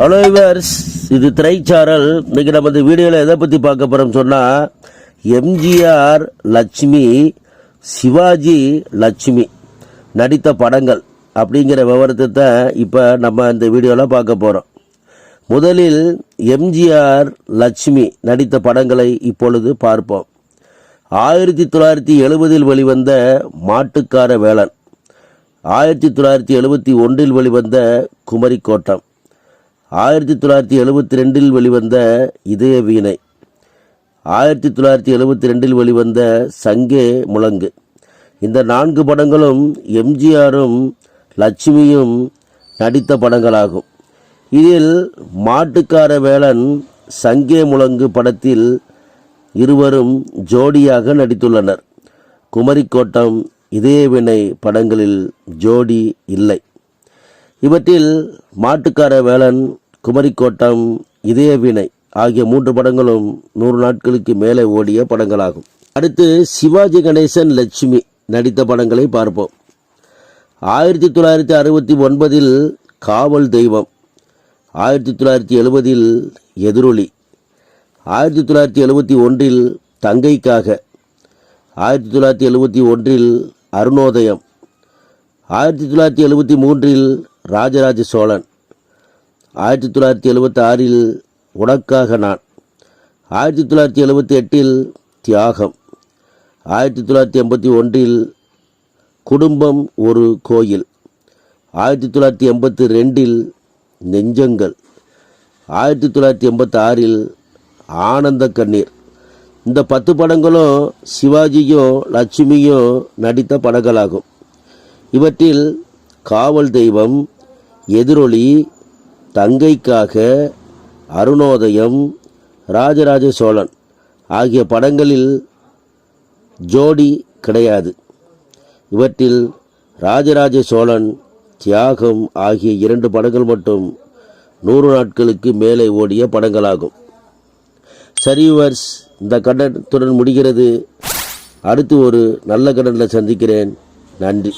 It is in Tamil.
ஹலோ இவர்ஸ் இது திரைச்சாரல். இன்றைக்கி நம்ம இந்த வீடியோவில் எதை பற்றி பார்க்க போகிறோம் சொன்னால் எம்ஜிஆர் லட்சுமி சிவாஜி லட்சுமி நடித்த படங்கள் அப்படிங்கிற விவரத்தை தான் இப்போ நம்ம இந்த வீடியோவில் பார்க்க போகிறோம் முதலில் எம்ஜிஆர் லட்சுமி நடித்த படங்களை இப்பொழுது பார்ப்போம். ஆயிரத்தி தொள்ளாயிரத்தி எழுபதில் வெளிவந்த மாட்டுக்கார வேளன் ஆயிரத்தி தொள்ளாயிரத்தி எழுபத்தி ஒன்றில் வெளிவந்த குமரிக்கோட்டம். ஆயிரத்தி தொள்ளாயிரத்தி எழுபத்தி ரெண்டில் வெளிவந்த இதய வீணை. ஆயிரத்தி தொள்ளாயிரத்தி எழுபத்தி ரெண்டில் வெளிவந்த சங்கே முழங்கு. இந்த நான்கு படங்களும் எம்ஜிஆரும் லட்சுமியும் நடித்த படங்களாகும். இதில் மாட்டுக்கார வேளன் சங்கே முழங்கு படத்தில் இருவரும் ஜோடியாக நடித்துள்ளனர். குமரிக்கோட்டம் இதயவினை படங்களில் ஜோடி இல்லை. இவற்றில் மாட்டுக்கார வேளன் குமரிக்கோட்டம் இதயவினை ஆகிய மூன்று படங்களும் நூறு நாட்களுக்கு மேலே ஓடிய படங்களாகும். அடுத்து சிவாஜி கணேசன் லட்சுமி நடித்த படங்களை பார்ப்போம். ஆயிரத்தி தொள்ளாயிரத்தி அறுபத்தி ஒன்பதில் காவல் தெய்வம் ஆயிரத்தி தொள்ளாயிரத்தி எழுபதில் எதிரொலி ஆயிரத்தி தொள்ளாயிரத்தி எழுபத்தி ஒன்றில் தங்கைக்காக ஆயிரத்தி தொள்ளாயிரத்தி எழுபத்தி ஒன்றில் அருணோதயம் ஆயிரத்தி தொள்ளாயிரத்தி எழுபத்தி மூன்றில் ராஜராஜ சோழன் ஆயிரத்தி தொள்ளாயிரத்தி எழுபத்தி ஆறில் உனக்காக நான். ஆயிரத்தி தொள்ளாயிரத்தி எழுபத்தி எட்டில் தியாகம். ஆயிரத்தி தொள்ளாயிரத்தி எண்பத்தி ஒன்றில் குடும்பம் ஒரு கோயில். ஆயிரத்தி தொள்ளாயிரத்தி எண்பத்தி ரெண்டில் நெஞ்சங்கள். ஆயிரத்தி தொள்ளாயிரத்தி எண்பத்தி ஆறில் ஆனந்த கண்ணீர். இந்த பத்து படங்களும் சிவாஜியும் லட்சுமியும் நடித்த படங்களாகும். இவற்றில் காவல் தெய்வம் எதிரொலி தங்கைக்காக அருணோதயம் ராஜராஜ சோழன் ஆகிய படங்களில் ஜோடி கிடையாது. இவற்றில் ராஜராஜ சோழன் தியாகம் ஆகிய இரண்டு படங்கள் மட்டும் நூறு நாட்களுக்கு மேலே ஓடிய படங்களாகும். சரிவர்ஸ் இந்த கடத்துடன் முடிகிறது. அடுத்து ஒரு நல்ல கடனில் சந்திக்கிறேன். நன்றி.